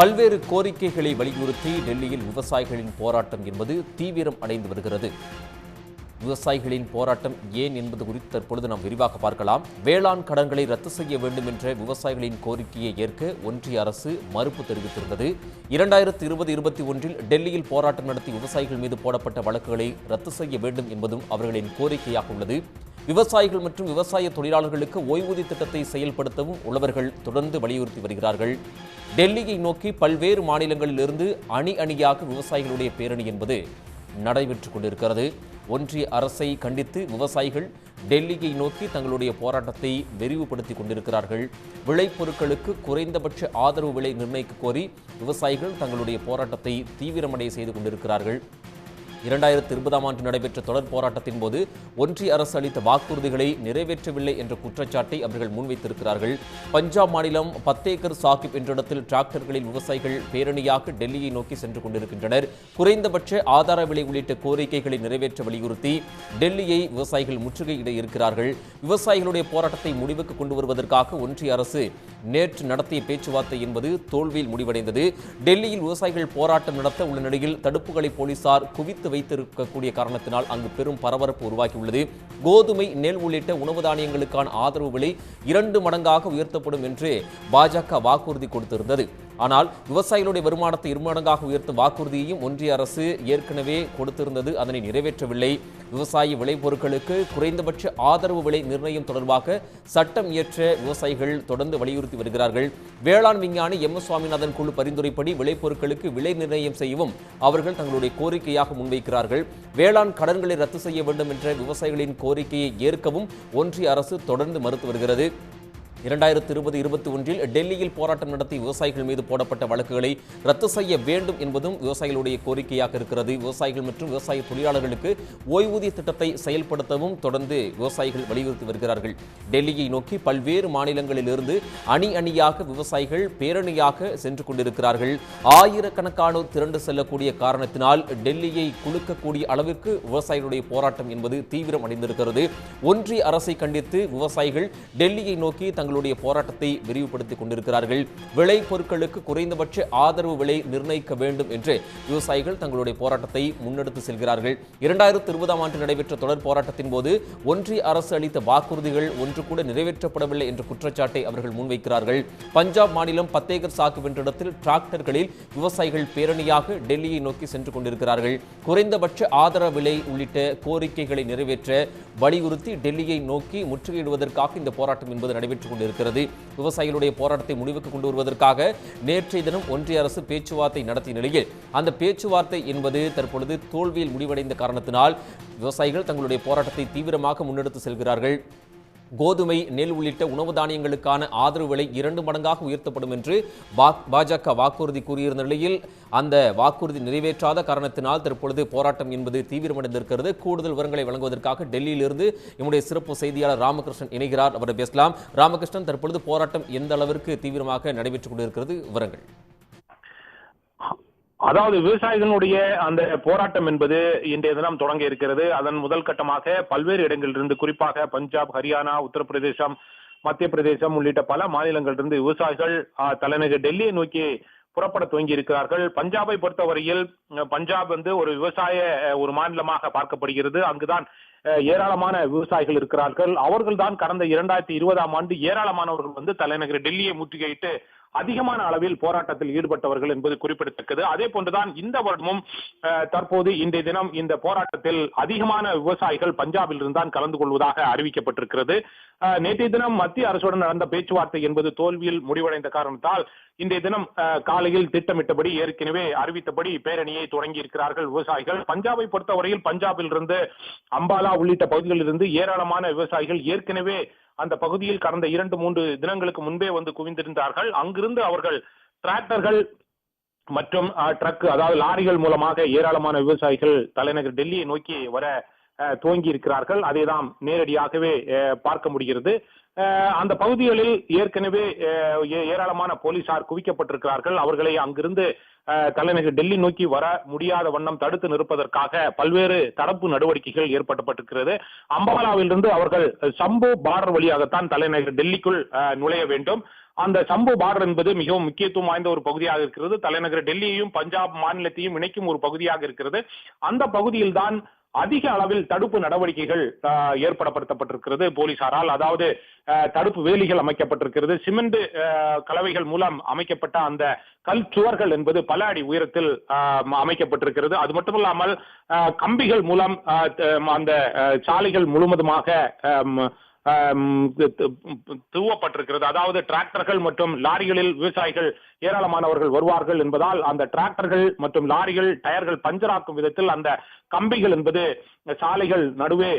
பல்வேறு கோரிக்கைகளை வலியுறுத்தி டெல்லியில் விவசாயிகளின் போராட்டம் என்பது தீவிரம் அடைந்து வருகிறது. விவசாயிகளின் போராட்டம் ஏன் என்பது குறித்து தற்பொழுது நாம் விரிவாக பார்க்கலாம். வேளாண் கடன்களை ரத்து செய்ய வேண்டும் என்ற விவசாயிகளின் கோரிக்கையை ஏற்க ஒன்றிய அரசு மறுப்பு தெரிவித்திருந்தது. இரண்டாயிரத்தி இருபது இருபத்தி ஒன்றில் டெல்லியில் போராட்டம் நடத்தி விவசாயிகள் மீது போடப்பட்ட வழக்குகளை ரத்து செய்ய வேண்டும் என்பதும் அவர்களின் கோரிக்கையாக உள்ளது. விவசாயிகள் மற்றும் விவசாய தொழிலாளர்களுக்கு ஓய்வூதிய திட்டத்தை செயல்படுத்தவும் உழவர்கள் தொடர்ந்து வலியுறுத்தி வருகிறார்கள். டெல்லியை நோக்கி பல்வேறு மாநிலங்களிலிருந்து அணி அணியாக விவசாயிகளுடைய பேரணி என்பது நடைபெற்றுக் கொண்டிருக்கிறது. ஒன்றிய அரசை கண்டித்து விவசாயிகள் டெல்லியை நோக்கி தங்களுடைய போராட்டத்தை விரிவுபடுத்தி கொண்டிருக்கிறார்கள். விளைபொருட்களுக்கு குறைந்தபட்ச ஆதரவு விலை நிர்ணயிக்க கோரி விவசாயிகள் தங்களுடைய போராட்டத்தை தீவிரமடைய செய்து கொண்டிருக்கிறார்கள். இரண்டாயிரத்தி இருபதாம் ஆண்டு நடைபெற்ற தொடர் போராட்டத்தின் போது ஒன்றிய அரசு அளித்த வாக்குறுதிகளை நிறைவேற்றவில்லை என்ற குற்றச்சாட்டை அவர்கள் முன்வைத்திருக்கிறார்கள். பஞ்சாப் மாநிலம் பத்தேக்கர் சாஹிப் என்ற இடத்தில் டிராக்டர்களில் விவசாயிகள் பேரணியாக டெல்லியை நோக்கி சென்று கொண்டிருக்கின்றனர். குறைந்தபட்ச ஆதார விலை உள்ளிட்ட கோரிக்கைகளை நிறைவேற்ற வலியுறுத்தி டெல்லியை விவசாயிகள் முற்றுகையிட இருக்கிறார்கள். விவசாயிகளுடைய போராட்டத்தை முடிவுக்கு கொண்டு வருவதற்காக ஒன்றிய அரசு நேற்று நடத்திய பேச்சுவார்த்தை என்பது தோல்வியில் முடிவடைந்தது. டெல்லியில் விவசாயிகள் போராட்டம் நடத்த உள்ள நிலையில் தடுப்புகளை போலீசார் குவித்து வைத்திருக்கக்கூடிய காரணத்தினால் அங்கு பெரும் பரபரப்பு உருவாகியுள்ளது. கோதுமை நெல் உள்ளிட்ட உணவு தானியங்களுக்கான ஆதரவு விலை இரண்டு மடங்காக உயர்த்தப்படும் என்று பாஜக வாக்குறுதி கொடுத்திருந்தது. ஆனால் விவசாயிகளுடைய வருமானத்தை இருமடங்காக உயர்த்தும் வாக்குறுதியையும் ஒன்றிய அரசு ஏற்கனவே கொடுத்திருந்தது. அதனை நிறைவேற்றவில்லை. விவசாய விளைபொருட்களுக்கு குறைந்தபட்ச ஆதரவு விலை நிர்ணயம் தொடர்பாக சட்டம் இயற்ற விவசாயிகள் தொடர்ந்து வலியுறுத்தி வருகிறார்கள். வேளாண் விஞ்ஞானி எம். எஸ். சுவாமிநாதன் குழு பரிந்துரைப்படி விளைபொருட்களுக்கு விலை நிர்ணயம் செய்யவும் அவர்கள் தங்களுடைய கோரிக்கையாக முன்வைக்கிறார்கள். வேளாண் கடன்களை ரத்து செய்ய வேண்டும் என்ற விவசாயிகளின் கோரிக்கையை ஏற்கவும் ஒன்றிய அரசு தொடர்ந்து மறுத்து வருகிறது. இரண்டாயிரத்தி இருபது இருபத்தி ஒன்றில் டெல்லியில் போராட்டம் நடத்தி விவசாயிகள் மீது போடப்பட்ட வழக்குகளை ரத்து செய்ய வேண்டும் என்பதும் விவசாயிகளுடைய கோரிக்கையாக இருக்கிறது. விவசாயிகள் மற்றும் விவசாய தொழிலாளர்களுக்கு ஓய்வூதிய திட்டத்தை செயல்படுத்தவும் தொடர்ந்து விவசாயிகள் வலியுறுத்தி வருகிறார்கள். டெல்லியை நோக்கி பல்வேறு மாநிலங்களிலிருந்து அணி அணியாக விவசாயிகள் பேரணியாக சென்று கொண்டிருக்கிறார்கள். ஆயிரக்கணக்கானோர் திரண்டு செல்லக்கூடிய காரணத்தினால் டெல்லியை குலுக்கக்கூடிய அளவிற்கு விவசாயிகளுடைய போராட்டம் என்பது தீவிரம் அடைந்திருக்கிறது. ஒன்றிய அரசை கண்டித்து விவசாயிகள் டெல்லியை நோக்கி தங்கள் தங்களுடைய போராட்டத்தை விரிவுபடுத்திக் கொண்டிருக்கிறார்கள். விளை பொருட்களுக்கு குறைந்தபட்ச ஆதரவு விலை நிர்ணயிக்க வேண்டும் என்று விவசாயிகள் தங்களுடைய போராட்டத்தை முன்னெடுத்து செல்கிறார்கள். இரண்டாயிரத்தி இருபதாம் ஆண்டு நடைபெற்ற தொடர் போராட்டத்தின் போது ஒன்றிய அரசு அளித்த வாக்குறுதிகள் ஒன்று கூட நிறைவேற்றப்படவில்லை என்ற குற்றச்சாட்டை அவர்கள் முன்வைக்கிறார்கள். பஞ்சாப் மாநிலம் பத்தேகர் சாக்கு என்ற இடத்தில் டிராக்டர்களில் விவசாயிகள் பேரணியாக டெல்லியை நோக்கி சென்று கொண்டிருக்கிறார்கள். குறைந்தபட்ச ஆதரவு விலை உள்ளிட்ட கோரிக்கைகளை நிறைவேற்ற வலியுறுத்தி டெல்லியை நோக்கி முற்றுகையிடுவதற்காக இந்த போராட்டம் என்பது நடைபெற்றுக் கொண்டிருக்கிறது விவசாயிகளுடைய போராட்டத்தை முடிவுக்கு கொண்டு வருவதற்காக நேற்றைய தினம் ஒன்றிய அரசு பேச்சுவார்த்தை நடத்திய நிலையில் அந்த பேச்சுவார்த்தை என்பது தற்பொழுது தோல்வியில் முடிவடைந்த காரணத்தினால் விவசாயிகள் தங்களுடைய போராட்டத்தை தீவிரமாக முன்னெடுத்து செல்கிறார்கள். கோதுமை நெல் உள்ளிட்ட உணவு தானியங்களுக்கான ஆதரவு விலை இரண்டு மடங்காக உயர்த்தப்படும் என்று பாஜக வாக்குறுதி கூறியிருந்த நிலையில் அந்த வாக்குறுதி நிறைவேற்றாத காரணத்தினால் தற்பொழுது போராட்டம் என்பது தீவிரமடைந்திருக்கிறது. கூடுதல் விவரங்களை வழங்குவதற்காக டெல்லியிலிருந்து நம்முடைய சிறப்பு செய்தியாளர் ராமகிருஷ்ணன் இணைகிறார். அவரை பேசலாம். ராமகிருஷ்ணன் தற்பொழுது போராட்டம் எந்த அளவிற்கு தீவிரமாக நடைபெற்றுக் கொண்டிருக்கிறது? விவரங்கள். அதாவது விவசாயிகளுடைய அந்த போராட்டம் என்பது இன்றைய தினம் தொடங்க இருக்கிறது. அதன் முதல் கட்டமாக பல்வேறு இடங்களிலிருந்து குறிப்பாக பஞ்சாப் ஹரியானா உத்தரப்பிரதேசம் மத்திய பிரதேசம் உள்ளிட்ட பல மாநிலங்களிலிருந்து விவசாயிகள் தலைநகர் டெல்லியை நோக்கி புறப்பட துவங்கி இருக்கிறார்கள். பஞ்சாபை பொறுத்தவரையில் பஞ்சாப் வந்து ஒரு விவசாய ஒரு மாநிலமாக பார்க்கப்படுகிறது. அங்குதான் ஏராளமான விவசாயிகள் இருக்கிறார்கள். அவர்கள்தான் கடந்த இரண்டாயிரத்தி இருபதாம் ஆண்டு ஏராளமானவர்கள் வந்து தலைநகர் டெல்லியை முற்றுகையிட்டு அதிகமான அளவில் போராட்டத்தில் ஈடுபட்டவர்கள் என்பது குறிப்பிடத்தக்கது. அதே போன்றுதான் இந்த வருடமும் தற்போது இன்றைய தினம் இந்த போராட்டத்தில் அதிகமான விவசாயிகள் பஞ்சாபில் இருந்தான் கலந்து கொள்வதாக அறிவிக்கப்பட்டிருக்கிறது. நேற்றைய தினம் மத்திய அரசுடன் நடந்த பேச்சுவார்த்தை என்பது தோல்வியில் முடிவடைந்த காரணத்தால் இன்றைய தினம் காலையில் திட்டமிட்டபடி ஏற்கனவே அறிவித்தபடி பேரணியை தொடங்கி இருக்கிறார்கள் விவசாயிகள். பஞ்சாபை பொறுத்தவரையில் பஞ்சாபில் இருந்து அம்பாலா உள்ளிட்ட பகுதிகளில் இருந்து ஏராளமான விவசாயிகள் ஏற்கனவே அந்த பகுதியில் கடந்த இரண்டு மூன்று தினங்களுக்கு முன்பே வந்து குவிந்திருந்தார்கள். அங்கிருந்து அவர்கள் டிராக்டர்கள் மற்றும் ட்ரக் அதாவது லாரிகள் மூலமாக ஏராளமான விவசாயிகள் தலைநகர் டெல்லியை நோக்கி வர துவங்கி இருக்கிறார்கள் அதை நாம் நேரடியாகவே பார்க்க முடிகிறது. அந்த பகுதிகளில் ஏற்கனவே ஏராளமான போலீசார் குவிக்கப்பட்டிருக்கிறார்கள். அவர்களை அங்கிருந்து தலைநகர் டெல்லி நோக்கி வர முடியாத வண்ணம் தடுத்து நிற்பதற்காக பல்வேறு தடுப்பு நடவடிக்கைகள் ஏற்படுத்தப்பட்டிருக்கிறது. அம்பாலாவிலிருந்து அவர்கள் சம்பு பார்டர் வழியாகத்தான் தலைநகர் டெல்லிக்குள் அஹ், நுழைய வேண்டும். அந்த சம்பு பார்டர் என்பது மிகவும் முக்கியத்துவம் வாய்ந்த ஒரு பகுதியாக இருக்கிறது. தலைநகர் டெல்லியையும் பஞ்சாப் மாநிலத்தையும் இணைக்கும் ஒரு பகுதியாக இருக்கிறது. அந்த பகுதியில்தான் அதிக அளவில் தடுப்பு நடவடிக்கைகள் ஏற்படப்படுத்தப்பட்டிருக்கிறது போலீசாரால் அதாவது தடுப்பு வேலிகள் அமைக்கப்பட்டிருக்கிறது சிமெண்ட் கலவைகள் மூலம் அமைக்கப்பட்ட அந்த கல் சுவர்கள் என்பது பல அடி உயரத்தில் அமைக்கப்பட்டிருக்கிறது அது மட்டுமல்லாமல் கம்பிகள் மூலம் அந்த சாலைகள் முழுவதுமாக துவப்பட்டிருக்கிறது அதாவது டிராக்டர்கள் மற்றும் லாரிகளில் விவசாயிகள் ஏராளமானவர்கள் வருவார்கள் என்பதால் அந்த டிராக்டர்கள் மற்றும் லாரிகள் டயர்கள் பஞ்சராக்கும் விதத்தில் அந்த கம்பிகள் என்பது சாலைகள் நடுவே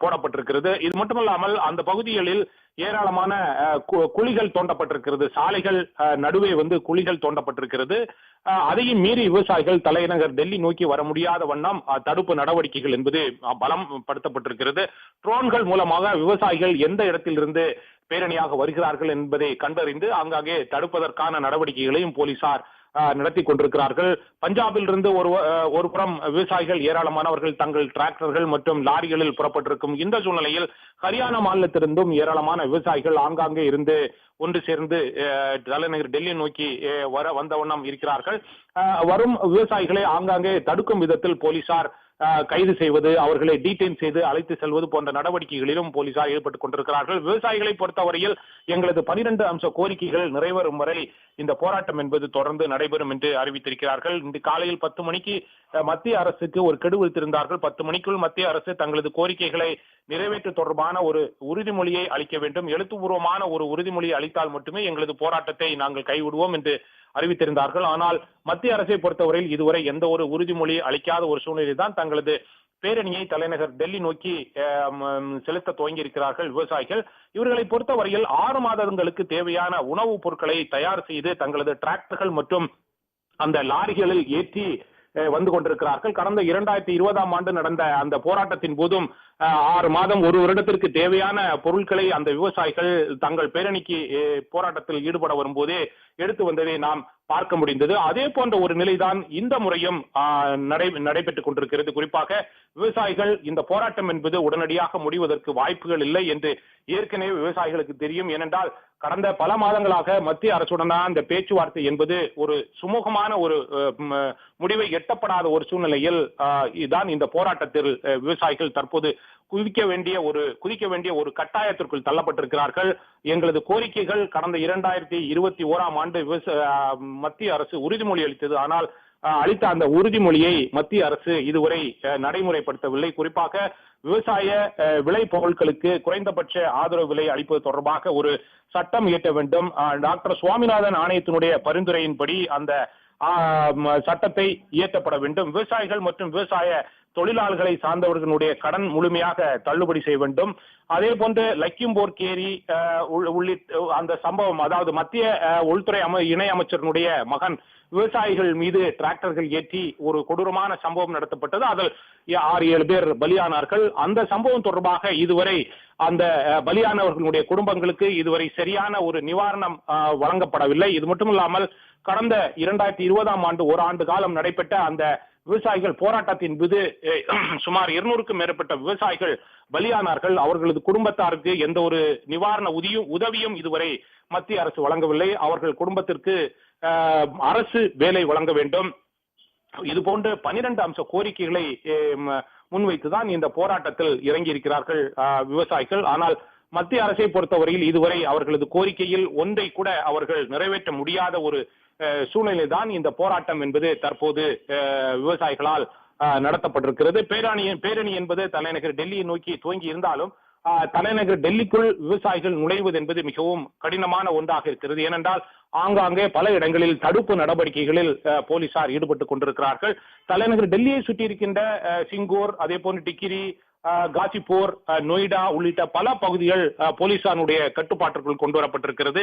போடப்பட்டிருக்கிறது. இது மட்டுமல்லாமல் அந்த பகுதிகளில் ஏராளமான குழிகள் தோண்டப்பட்டிருக்கிறது. சாலைகள் அஹ், நடுவே வந்து குழிகள் தோண்டப்பட்டிருக்கிறது. அஹ், அதையும் மீறி விவசாயிகள் தலைநகர் டெல்லி நோக்கி வர முடியாத வண்ணம் தடுப்பு நடவடிக்கைகள் என்பது பலம் படுத்தப்பட்டிருக்கிறது ட்ரோன்கள் மூலமாக விவசாயிகள் எந்த இடத்திலிருந்து பேரணியாக வருகிறார்கள் என்பதை கண்டறிந்து ஆங்காங்கே தடுப்பதற்கான நடவடிக்கைகளையும் போலீசார் நடத்தி கொண்டிருக்கிறார்கள். பஞ்சாபில் இருந்து ஒரு ஒரு புறம் விவசாயிகள் ஏராளமானவர்கள் தங்கள் டிராக்டர்கள் மற்றும் லாரிகளில் புறப்பட்டிருக்கும் இந்த சூழ்நிலையில் ஹரியானா மாநிலத்திலிருந்தும் ஏராளமான விவசாயிகள் ஆங்காங்கே இருந்து ஒன்று சேர்ந்து அஹ், தலைநகர் டெல்லி நோக்கி வர வந்தவண்ணம் இருக்கிறார்கள். வரும் விவசாயிகளை ஆங்காங்கே தடுக்கும் விதத்தில் போலீசார் கைது செய்வது அவர்களை டீடைன் செய்து அழைத்து செல்வது போன்ற நடவடிக்கைகளிலும் போலீசார் ஈடுபட்டுக் கொண்டிருக்கிறார்கள். விவசாயிகளை பொறுத்தவரையில் எங்களது பனிரெண்டு அம்ச கோரிக்கைகள் நிறைவேறும் வரை இந்த போராட்டம் என்பது தொடர்ந்து நடைபெறும் என்று அறிவித்திருக்கிறார்கள். இன்று காலையில் பத்து மணிக்கு மத்திய அரசுக்கு ஒரு கெடு விடுத்திருந்தார்கள் பத்து மணிக்குள் மத்திய அரசு தங்களது கோரிக்கைகளை நிறைவேற்று தொடர்பான ஒரு உறுதிமொழியை அளிக்க வேண்டும். எழுத்துப்பூர்வமான ஒரு உறுதிமொழியை அளித்தால் மட்டுமே எங்களது போராட்டத்தை நாங்கள் கைவிடுவோம் என்று அறிவித்திருந்தார்கள். ஆனால் மத்திய அரசை பொறுத்தவரையில் இதுவரை எந்த ஒரு உறுதிமொழி அளிக்காத ஒரு சூழ்நிலை தான் தங்களது பேரணியை தலைநகர் டெல்லி நோக்கி அஹ், செலுத்த துவங்கி இருக்கிறார்கள் விவசாயிகள். இவர்களை பொறுத்தவரையில் ஆறு மாதங்களுக்கு தேவையான உணவுப் பொருட்களை தயார் செய்து தங்களது டிராக்டர்கள் மற்றும் அந்த லாரிகளில் ஏற்றி வந்து கொண்டிருக்கிறார்கள். கடந்த இரண்டாயிரத்தி இருபதாம் ஆண்டு நடந்த அந்த போராட்டத்தின் போதும் ஆறு மாதம் ஒரு வருடத்திற்கு தேவையான பொருட்களை அந்த விவசாயிகள் தங்கள் பேரணிக்கு போராட்டத்தில் ஈடுபட வரும்போதே எடுத்து வந்ததை நாம் பார்க்க முடிந்தது. அதே போன்ற ஒரு நிலைதான் இந்த முறையும் ஆஹ், நடை நடைபெற்றுக் கொண்டிருக்கிறது. குறிப்பாக விவசாயிகள் இந்த போராட்டம் என்பது உடனடியாக முடிவதற்கு வாய்ப்புகள் இல்லை என்று ஏற்கனவே விவசாயிகளுக்கு தெரியும். ஏனென்றால் கடந்த பல மாதங்களாக மத்திய அரசுடனான இந்த பேச்சுவார்த்தை என்பது ஒரு சுமூகமான ஒரு முடிவை எட்டப்படாத ஒரு சூழ்நிலையில் ஆஹ், இதுதான் இந்த போராட்டத்தில் அஹ், விவசாயிகள் தற்போது குதிக்க வேண்டிய ஒரு குதிக்க வேண்டிய ஒரு கட்டாயத்திற்குள் தள்ளப்பட்டிருக்கிறார்கள். எங்களது கோரிக்கைகள் கடந்த இரண்டாயிரத்தி இருபத்தி ஓராம் ஆண்டு விவசா- ஆஹ், மத்திய அரசு உறுதிமொழி அளித்தது. ஆனால் அளித்த அந்த உறுதிமொழியை மத்திய அரசு இதுவரை நடைமுறைப்படுத்தவில்லை. குறிப்பாக விவசாய அஹ், விளை பொருட்களுக்கு குறைந்தபட்ச ஆதரவு விலை அளிப்பது தொடர்பாக ஒரு சட்டம் இயற்ற வேண்டும். ஆஹ், டாக்டர் சுவாமிநாதன் ஆணையத்தினுடைய பரிந்துரையின்படி அந்த ஆஹ், சட்டத்தை இயற்றப்பட வேண்டும். விவசாயிகள் மற்றும் விவசாய தொழிலாளர்களை சார்ந்தவர்களுடைய கடன் முழுமையாக தள்ளுபடி செய்ய வேண்டும். அதே போன்று லக்கிம்போர் கேரி உள்ளிட்ட அந்த சம்பவம் அதாவது மத்திய உள்துறை அமை இணை அமைச்சரினுடைய மகன் விவசாயிகள் மீது டிராக்டர்கள் ஏற்றி ஒரு கொடூரமான சம்பவம் நடத்தப்பட்டது. அதில் ஆறு ஏழு பேர் பலியானார்கள். அந்த சம்பவம் தொடர்பாக இதுவரை அந்த பலியானவர்களுடைய குடும்பங்களுக்கு இதுவரை சரியான ஒரு நிவாரணம் வழங்கப்படவில்லை. இது மட்டும் இல்லாமல் கடந்த இரண்டாயிரத்தி இருபதாம் ஆண்டு ஒரு ஆண்டு காலம் நடைபெற்ற அந்த விவசாயிகள் போராட்டத்தின் மீது சுமார் இருநூறுக்கும் மேற்பட்ட விவசாயிகள் பலியானார்கள். அவர்களது குடும்பத்தாருக்கு எந்த ஒரு நிவாரண உதவியும் உதவியும் இதுவரை மத்திய அரசு வழங்கவில்லை. அவர்கள் குடும்பத்திற்கு அரசு வேலை வழங்க வேண்டும். இது போன்ற பனிரெண்டு அம்ச கோரிக்கைகளை முன்வைத்துதான் இந்த போராட்டத்தில் இறங்கி இருக்கிறார்கள் அஹ், விவசாயிகள். ஆனால் மத்திய அரசை பொறுத்தவரையில் இதுவரை அவர்களது கோரிக்கையில் ஒன்றை கூட அவர்கள் நிறைவேற்ற முடியாத ஒரு சூழ்நிலை தான் இந்த போராட்டம் என்பது தற்போது விவசாயிகளால் நடத்தப்பட்டிருக்கிறது. பேரணி பேரணி என்பது தலைநகர் டெல்லியை நோக்கி துவங்கி இருந்தாலும் அஹ், தலைநகர் டெல்லிக்குள் விவசாயிகள் நுழைவது என்பது மிகவும் கடினமான ஒன்றாக இருக்கிறது. ஏனென்றால் ஆங்காங்கே பல இடங்களில் தடுப்பு நடவடிக்கைகளில் அஹ், போலீசார் ஈடுபட்டுக் கொண்டிருக்கிறார்கள். தலைநகர் டெல்லியை சுற்றி இருக்கின்ற சிங்கூர் அதே போன்று டிக்கிரி காசிப்பூர் அஹ், நொய்டா உள்ளிட்ட பல பகுதிகள் அஹ், போலீசாருடைய கட்டுப்பாட்டிற்குள் கொண்டு வரப்பட்டிருக்கிறது.